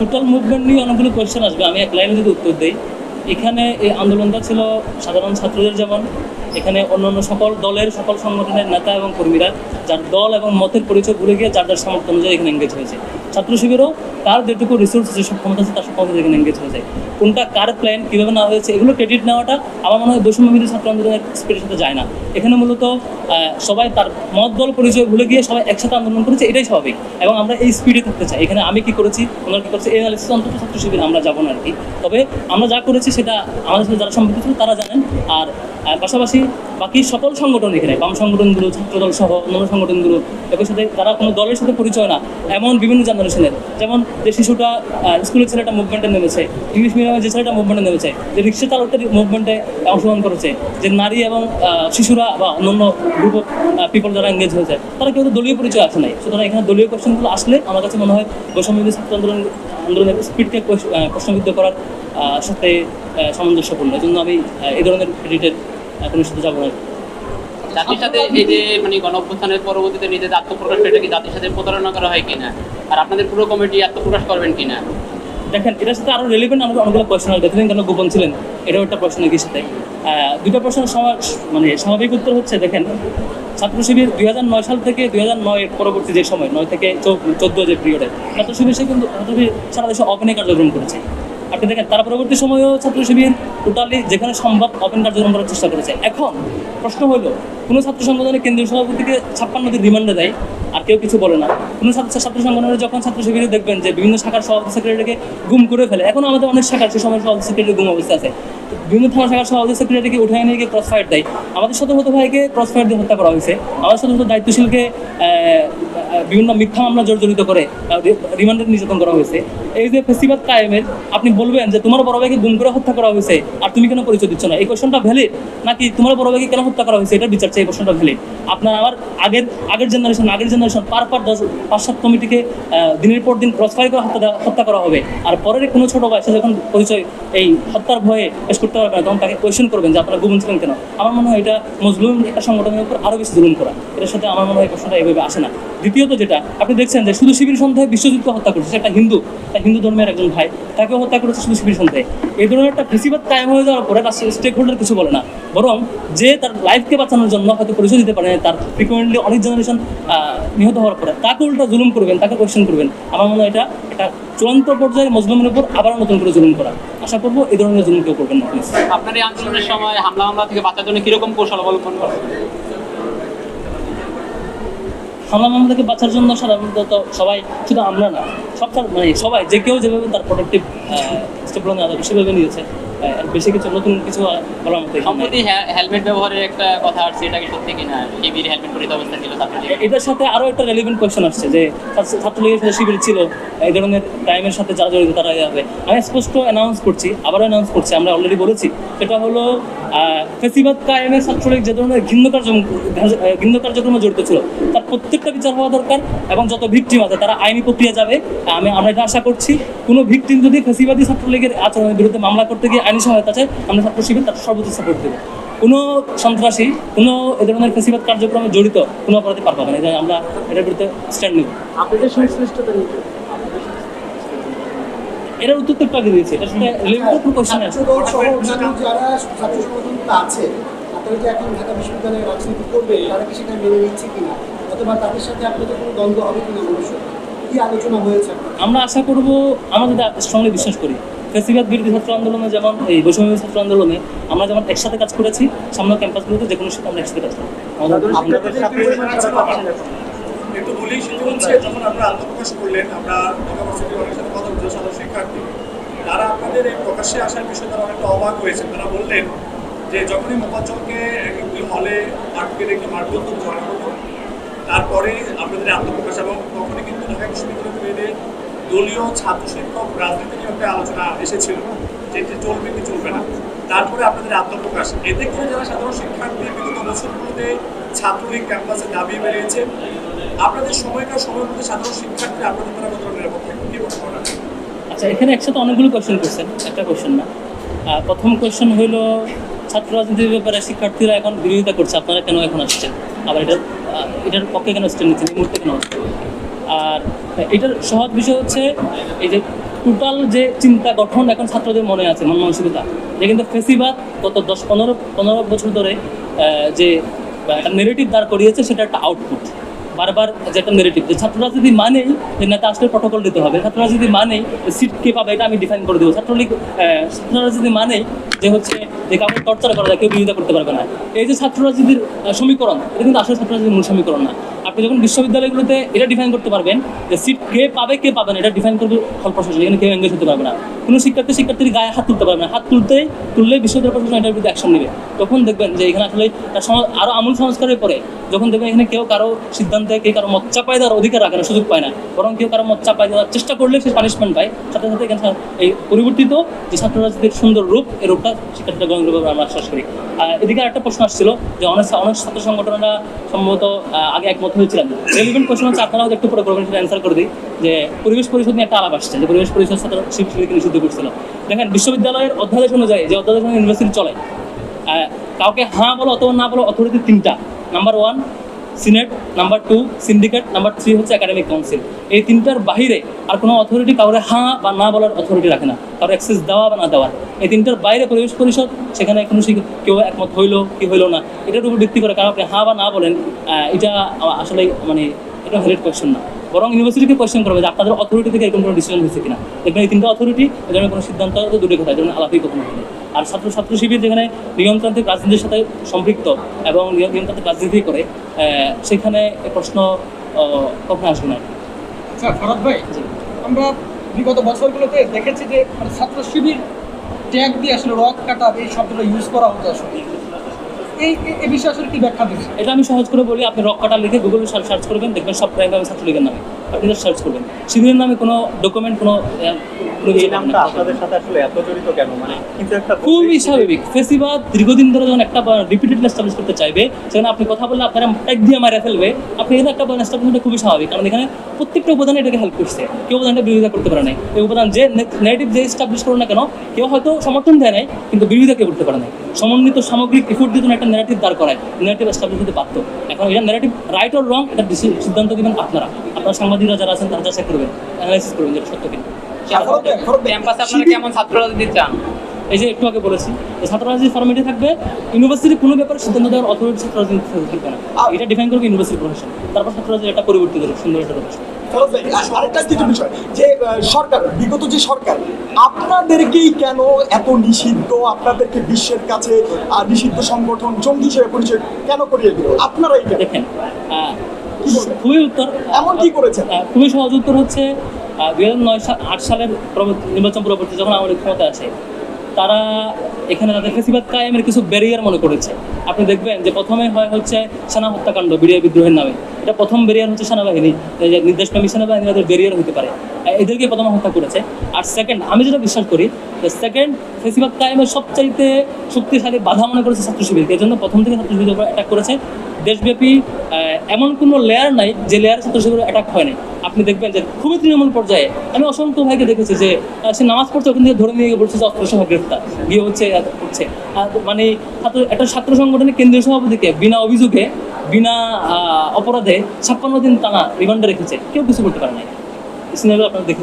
Total movement নিয়ে অনেকগুলো question আসবে। আমি এক লাইনে যদি উত্তর দিই। এখানে এই আন্দোলনটা ছিল সাধারণ ছাত্রদের যেমন এখানে অন্যান্য সকল দলের সকল সংগঠনের নেতা এবং কর্মীরা যার দল এবং মতের পরিচয় ভুলে গিয়ে যার যার সামর্থ্য অনুযায়ী এখানে এঙ্গেজ হয়েছে। ছাত্র শিবিরও তার যেটুকু রিসোর্স যেসব ক্ষমতা আছে তার সব ক্ষমতা এখানে এঙ্গেজ হয়েছে। কোনটা কার প্ল্যান কীভাবে না হয়েছে, এগুলো ক্রেডিট নেওয়াটা আমার মনে হয় বৈষম্যবিধি ছাত্র আন্দোলনের স্পিডের সাথে যায় না। এখানে মূলত সবাই তার মত, দল, পরিচয় ভুলে গিয়ে সবাই একসাথে আন্দোলন করেছে, এটাই স্বাভাবিক। এবং আমরা এই স্পিডে থাকতে চাই। এখানে আমি কি করেছি ওনারা কি করেছে, এই অ্যানালিসিস অন্তত ছাত্র শিবির, আমরা যাব না আর কি। তবে আমরা যা করেছি সেটা আমাদের সাথে যারা সম্পৃক্ত ছিল তারা জানেন। আর পাশাপাশি বাকি সকল সংগঠন এখানে, বাম সংগঠনগুলো ছাত্রদল সহ অন্যান্য সংগঠনগুলো এদের সাথে তারা কোনো দলের সাথে পরিচয় না, এমন বিভিন্ন জেনারেশনের যেমন যে শিশুটা স্কুলের ছেলেটা মুভমেন্টে নেমেছে ইংলিশ মিডিয়ামের যে ছেলেটা মুভমেন্টে নেমেছে, যে রিক্সা চালকটা মুভমেন্টে অংশগ্রহণ করেছে, যে নারী এবং শিশুরা বা অন্যান্য গ্রুপ অফ পিপল যারা এঙ্গেজ হয়েছে, তারা কেউ তো দলীয় পরিচয় আসে নাই। সুতরাং এখানে দলীয় কোশ্চেনগুলো আসলে আমার কাছে মনে হয় বৈষম্য ছাত্র আন্দোলন, আন্দোলনের স্পিডকে প্রশ্নবিদ্ধ করার সাথে সামঞ্জস্যপূর্ণ। এই জন্য আমি এই ধরনের ক্রেডিটের কোনো সাথে যাব না। জাতির সাথে এই যে মানে গণ অভ্যুত্থানের পরবর্তীতে নিজেদের আত্মপ্রকাশ এটা কি জাতির সাথে প্রতারণা করা হয় কিনা? আর আপনাদের পুরো কমিটি আত্মপ্রকাশ করবেন কিনা? দেখেন এটার সাথে আরও রেলিভেন্ট আমাদের অনেকগুলো কোয়েশ্চেন এতদিন কেন গোপন ছিলেন? এটাও একটা প্রশ্ন একই সাথে। দুটো প্রশ্নের মানে স্বাভাবিক উত্তর হচ্ছে দেখেন ছাত্র শিবির দুই হাজার নয় সাল থেকে দুই হাজার নয়ের পরবর্তী যে সময় নয় থেকে চোদ্দ যে পিরিয়ডে ছাত্র শিবির সে কিন্তু সারা দেশে অপেনে কার্যক্রম করেছে। আপনি দেখেন, তারা পরবর্তী সময়েও ছাত্র শিবির টোটালি যেখানে সম্ভব ওপেন কার্যক্রম করার চেষ্টা করেছে। এখন প্রশ্ন হলো, কোনো ছাত্র সংগঠনের কেন্দ্রীয় সভাপতিকে ছাপ্পান্ন দিন রিমান্ডে দেয়? আর কেউ কিছু বলে না। কোনো ছাত্র ছাত্র সংগঠনের যখন ছাত্র শিবিরে দেখবেন যে বিভিন্ন শাখার সভাপতি সেক্রেটারিকে গুম করে ফেলে, এখন আমাদের অনেক শাখার সে সময় সভাপতি সেক্রেটারি গুম অবস্থা আছে। বিভিন্ন থানা শাখার সভাপতি সেক্রেটারিকে উঠে নিয়ে গিয়ে ক্রস ফায়ার দেয়। আমাদের শত শত ভাইকে ক্রস ফায়ার দিয়ে হত্যা করা হয়েছে। আমাদের শত শত দায়িত্বশীলকে বিভিন্ন মিথ্যা মামলা জর্জরিত করে রিমান্ডের নির্যাতন করা হয়েছে। এই যে ফেসিবাদ কায়েমের, আপনি বলবেন যে তোমার বড় ভাইকে গুম করে হত্যা করা হয়েছে, আর তুমি কেন পরিচয় দিচ্ছ না? এই কোশ্চনটা ভ্যালিড নাকি তোমার বড় ভাইকে কেন হত্যা করা হয়েছে? এটা বিচার চাই, এই কোশ্চনটা ভ্যালিড আপনার আমার আগের আগের জেনারেশন আগের জেনারেশন পার পার দশ পাঁচ সাত কমিটিকে দিনের পর দিন ক্রস ফায়ার করে হত্যা হত্যা করা হবে। আর পরের কোনো ছোট ভাই, সে যখন পরিচয়, এই হত্যার ভয়ে পেশ পারবে না তখন তাকে কোয়েশ্চেন করবেন যে আপনারা গুম ছিলেন কেন? আমার মনে হয় এটা মজলুম একটা সংগঠনের উপর আরও বেশি জুলুম করা। এটার সাথে আমার মনে হয় প্রশ্নটা এইভাবে আসে না। দ্বিতীয়ত যেটা, আপনি দেখছেন যে শুধু শিবির সন্ধ্যায় বিশ্বযুদ্ধ হত্যা করছে একটা হিন্দু একটা হিন্দু ধর্মের একজন ভাই, তাকেও হত্যা করেছে শুধু শিবির সন্ধ্যায়। এই ধরনের একটা ফেসিবাদ কায়েম হয়ে যাওয়ার পরে তার স্টেক হোল্ডার কিছু বলে না। বরং যে তার লাইফকে বাঁচানোর জন্য হয়তো পরিচয় দিতে পারে তার ফ্রিকুয়েন্টলি অনেক জেনারেশন নিহত হওয়ার পরে, তাকে উল্টা জুলুম করবেন, তাকে কোয়েশ্চেন করবেন। আমার মনে হয় এটা একটা চূড়ান্ত পর্যায়ে মজলুমের উপর আবার নতুন করে জুলুম করা। আশা করব এই ধরনের জন্য কেউ করবেন না প্লিজ আপনার এই আন্দোলনের সময় হামলা হামলা থেকে বাঁচার জন্য কীরকম কৌশল অবলম্বন করবেন হামলা মামলাকে বাঁচার জন্য সাধারণত সবাই শুধু আমরা না সব মানে সবাই যে কেউ যেভাবে তার প্রোটেক্টিভ স্টেপ নেওয়া যাবে সেভাবে নিয়েছে। বেশি কিছু নতুন কিছু বলার মতো সম্প্রতি হেলমেট ব্যবহারের একটা কথা আসছে এটা কি সত্যি কিনা? শিবির হেলমেট পরিত অবস্থা ছিল ছাত্রলীগ এটার সাথে আরও একটা রেলিভেন্ট কোয়েশ্চেন আসছে যে ছাত্রলীগের সাথে শিবির ছিল এই ধরনের টাইমের সাথে যারা জড়িত তারা যাবে আমি স্পষ্ট অ্যানাউন্স করছি আবারও অ্যানাউন্স করছি আমরা অলরেডি বলেছি সেটা হলো ফেসিবাদ ছাত্রলীগ যে ধরনের ঘৃণ্য কার্যক্রম ঘৃণ্য কার্যক্রমে জড়িত ছিল তার প্রত্যেকটা বিচার হওয়া দরকার এবং যত ভিকটিম আছে তারা আইনি প্রক্রিয়া যাবে। আমি আমরা এটা আশা করছি কোনো ভিকটিম যদি ফেসিবাদী ছাত্রলীগের আচরণের বিরুদ্ধে মামলা করতে গিয়ে আইনি সহায়তা আমরা ছাত্র শিবির তার সর্বোচ্চ সাপোর্ট দেবো। কোনো সন্ত্রাসী কোনো এ ধরনের ফেসিবাদ কার্যক্রমে জড়িত কোনো অপরাধী পার পাবে না। আমরা এটার বিরুদ্ধে স্ট্যান্ড নেব। আপনাদের সংশ্লিষ্টতা এটার উত্তর তো দিয়েছি। এটার সাথে রিলেটেড কোনো কোয়েশ্চেন আছে? যারা ছাত্র যে এখন ঢাকা বিশ্ববিদ্যালয়ে রাজনীতি করবেন তারা কি সেটা মেনে নিচ্ছে কিনা? অথবা তাদের সাথে আপনাদের কোনো দ্বন্দ্ব হবে কিনা? ভবিষ্যতে কি আলোচনা হয়েছে আমরা আশা করব আমরা যদি স্ট্রংলি বিশ্বাস করি ফেসিবাদ বিরোধী ছাত্র আন্দোলনে যেমন এই বৈষম্য ছাত্র আন্দোলনে আমরা যেমন একসাথে কাজ করেছি সামনে ক্যাম্পাসগুলোতে যে কোনো সময় আমরা একসাথে কাজ করব আমাদের আপনাদের সাথে সারা পাচ্ছেন এখন। একটু বলি সেটা হচ্ছে যখন আপনারা আত্মপ্রকাশ করলেন আমরা ঢাকা ভার্সিটির অনেক সাথে কথা বলছি সাধারণ শিক্ষার্থী তারা আপনাদের এই প্রকাশ্যে আসার বিষয়ে তারা অনেকটা অবাক হয়েছে তারা বললেন যে যখনই একটি হলে আটকে রেখে করা হতো তারপরে আপনাদের আত্মপ্রকাশ এবং তখনই কিন্তু ঢাকা বিশ্ববিদ্যালয় দলীয় ছাত্র শিক্ষক রাজনীতি নিয়ে একটা আলোচনা এসেছিল যে এটি চলবে কি চলবে না। তারপরে আপনাদের আত্মপ্রকাশ। এতে করে যারা সাধারণ শিক্ষার্থী, বিগত বছরগুলোতে ছাত্রলীগ ক্যাম্পাসে দাবি বেরিয়েছে, আপনাদের সময়কার সময়ের মধ্যে সাধারণ শিক্ষার্থী আপনাদের দ্বারা কতটা নিরাপদ থাকবে, কি মনে করেন আচ্ছা এখানে একসাথে অনেকগুলো কোয়েশ্চেন করছেন। একটা কোয়েশ্চেন না। প্রথম কোয়েশ্চেন হইল, ছাত্র রাজনীতির ব্যাপারে শিক্ষার্থীরা এখন বিরোধিতা করছে। আপনারা কেন এখন আসছেন? আবার এটার এটার পক্ষে কেন স্ট্যান্ড নিচ্ছেন এই মুহূর্তে কেন আসছেন? আর এটার সহজ বিষয় হচ্ছে এই যে টোটাল যে চিন্তা গঠন এখন ছাত্রদের মনে আছে, মন মানসিকতা। যে কিন্তু ফেসিবাদ গত দশ, পনেরো পনেরো বছর ধরে যে নেগেটিভ দাঁড় করিয়েছে, সেটা একটা আউটপুট বারবার যে একটা নেগেটিভ যে ছাত্র রাজনীতি মানেই যে নেতা আসলে প্রটোকল দিতে হবে ছাত্র রাজনীতি মানেই সিট কে পাবে এটা আমি ডিফাইন করে দেবো। ছাত্রলীগ আহ, ছাত্র রাজনীতি মানেই যে হচ্ছে যে কাউকে টর্চার করা যায় কেউ বিরোধিতা করতে পারবে না। এই যে ছাত্র রাজনীতির সমীকরণ এটা কিন্তু আসলে ছাত্র রাজনীতির মূল সমীকরণ না। আপনি যখন বিশ্ববিদ্যালয়গুলোতে এটা ডিফাইন করতে পারবেন যে সিট কে পাবে কে পাবে না এটা ডিফাইন করবে ফল প্রশাসন এখানে কেউ এঙ্গেজ হতে পারবে না। কোনো শিক্ষার্থী শিক্ষার্থীর গায়ে হাত তুলতে পারবে না। হাত তুলতে তুললে বিশ্ববিদ্যালয় প্রশাসন এটার বিরুদ্ধে অ্যাকশন নেবে। তখন দেখবেন যে এখানে আসলে তার আরও আমূল সংস্কারের পরে যখন দেখবেন এখানে কেউ কারও সিদ্ধান্তে কেউ কারও মত চাপাই দেওয়ার অধিকার রাখে না সুযোগ পায় না। বরং কেউ কারও মত চাপাই দেওয়ার চেষ্টা করলে সে পানিশমেন্ট পায়। সাথে সাথে এখানে এই পরিবর্তিত যে ছাত্র রাজনীতির সুন্দর রূপ, এই রূপটা শিক্ষার্থীরা গ্রহণ করবে আমরা আশ্বাস করি। এদিকে একটা প্রশ্ন আসছিল যে অনেক অনেক ছাত্র সংগঠনরা সম্ভবত আগে একমত হয়েছিলেন। রেলিভেন্ট কোয়েশ্চন হচ্ছে আপনারা একটু পরে করবেন, সেটা অ্যান্সার করে দিই। যে পরিবেশ পরিষদ নিয়ে একটা আলাপ আসছে, যে পরিবেশ পরিষদ ছাত্র শিবিরকে নিষিদ্ধ করছিল। দেখেন, বিশ্ববিদ্যালয়ের অধ্যাদেশ অনুযায়ী যে অধ্যাদেশ অনুযায়ী ইউনিভার্সিটি চলে কাউকে হাঁ বলো অথবা না বলো অথরিটি তিনটা। Number one senate, number two, syndicate, number three হচ্ছে একাডেমিক কাউন্সিল। এই তিনটার বাইরে আর কোনো অথরিটি কাউরে হাঁ বা না বলার অথরিটি রাখে না। কারও অ্যাক্সেস দেওয়া বা না দেওয়ার এই তিনটার বাইরে পরিবেশ পরিষদ, সেখানে কোনো কেউ একমত হইল কি হইল না। এটার উপর ভিত্তি করে কারণ আপনি হাঁ বা না বলেন এটা আসলে মানে এটা ভ্যালিড কোয়েশ্চেন না। বরং ইউনিভার্সিটিকে কোয়েশ্চেন করবে যে আপনাদের অথরিটি থেকে এরকম কোনো ডিসিশন হয়েছে কিনা। দেখবেন এই তিনটা অথরিটি ধরনের কোনো সিদ্ধান্ত দূরে কোথায় যেমন আলাপই কখনো হয়নি আর ছাত্র ছাত্র শিবির যেখানে নিয়মতান্ত্রিক রাজনীতির সাথে সম্পৃক্ত এবং নিয়ম- নিয়মতান্ত্রিক রাজনীতি করে সেখানে প্রশ্ন কখনো আসবে না। আচ্ছা ফরাদ ভাই আমরা বিগত বছরগুলোতে দেখেছি যে মানে ছাত্র শিবির ট্যাগ দিয়ে আসলে রক কাটা এই শব্দটা ইউজ করা হতো আসলে। এই এই- এই বিষয়ে আসলে কি ব্যাখ্যা দেবেন? এটা আমি সহজ করে বলি আপনি রক্ষাটা লিখে গুগলে সার্চ করবেন দেখবেন সব প্রাইম আমি ছাত্রলীগের নামে। আপনি সার্চ করবেন। শিবিরের নামে কোনো ডকুমেন্ট কোনো কেন মানে কিন্তু খুবই স্বাভাবিক। ফেসিবাদ দীর্ঘদিন ধরে যখন একটা রিপিটেডলি এস্টাবলিশ করতে চাইবে সেখানে আপনি কথা বললে আপনারা ট্যাগ দিয়ে মারা ফেলবে। আপনি এখানে একটা এস্টাবলিশমেন্ট খুবই স্বাভাবিক। কারণ এখানে প্রত্যেকটা উপাদানে এটাকে হেল্প করছে। কেউ উপাদানটা বিরোধিতা করতে পারে নাই। এই উপাদান যে নেগেটিভ যে এস্টাবলিশ করো না কেন কেউ হয়তো সমর্থন দেয় নাই কিন্তু বিরোধিতা কেউ করতে পারে নাই। সমন্বিত সামগ্রিক এফোর্ট দিয়ে একটা নেগেটিভ দাঁড় করায়। নেগেটিভ এস্টাবলিশ হতে বাধ্য। এখন এটা নেগেটিভ রাইট অর রং এটা সিদ্ধান্ত দিবেন আপনারা। আপনারা সাংবাদিকরা যারা আছেন তারা যাচাই করবেন অ্যানালাইসিস করবেন যেটা সত্য কিনা। ক্যাম্পাসে আপনারা কেমন ছাত্র রাজনীতি চান? এই যে একটু আগে বলেছি ছাত্র রাজনীতি ফর্মেটে থাকবে ইউনিভার্সিটি কোনো ব্যাপারে সিদ্ধান্ত দেওয়ার অথরিটি ছাত্র রাজনীতি থাকবে না। এটা ডিফাইন করবে ইউনিভার্সিটি প্রশাসন তারপর ছাত্র রাজনীতি একটা পরিবর্তিত সুন্দর একটা প্রশাসন আরেকটা বিষয়? যে সরকার বিগত যে সরকার আপনাদেরকেই কেন এত নিষিদ্ধ? আপনাদেরকে বিশ্বের কাছে নিষিদ্ধ সংগঠন জঙ্গি হিসেবে পরিচয় কেন করিয়ে দিল? আপনারাই কেন? দেখেন খুবই উত্তর এমন কি করেছেন? খুবই সহজ উত্তর হচ্ছে দুই হাজার নয় সাল আট সালের নির্বাচন পরবর্তী যখন আমাদের ক্ষমতা আসে তারা এখানে তাদের ফেসিবাদ কায়েমের কিছু ব্যারিয়ার মনে করেছে। আপনি দেখবেন যে প্রথমে হয় হচ্ছে সেনা হত্যাকাণ্ড বিডিআর বিদ্রোহের নামে। এটা প্রথম ব্যারিয়ার হচ্ছে সেনাবাহিনী, এই যে নির্দেশপ্রেমী সেনাবাহিনী তাদের ব্যারিয়ার হতে পারে। এদেরকে প্রথমে হত্যা করেছে। আর সেকেন্ড আমি যেটা বিশ্বাস করি, যে সেকেন্ড ফেসিবাদ কায়েমের সবচাইতে শক্তিশালী বাধা মনে করেছে ছাত্র শিবিরকে জন্য প্রথম থেকে ছাত্র উপর অ্যাটাক করেছে। দেশব্যাপী এমন কোনো লেয়ার নাই যে লেয়ার ছাত্র শিবির অ্যাটাক হয় নাই আপনি দেখবেন যে খুবই তৃণমূল পর্যায়ে আমি অসংখ্য ভাইকে দেখেছি যে সে নামাজ পড়ছে, ওখান থেকে ধরে নিয়ে গিয়ে বলছে যে অস্ত্র সহ গ্রেফতার। গিয়ে হচ্ছে আহ, করছে। মানে একটা ছাত্র সংগঠনের কেন্দ্রীয় সভাপতিকে বিনা অভিযোগে বিনা অপরাধে ছাপ্পান্ন দিন টানা রিমান্ডে রেখেছে। কেউ কিছু করতে পারে নাই। সিনেমা আপনারা দেখেছেন।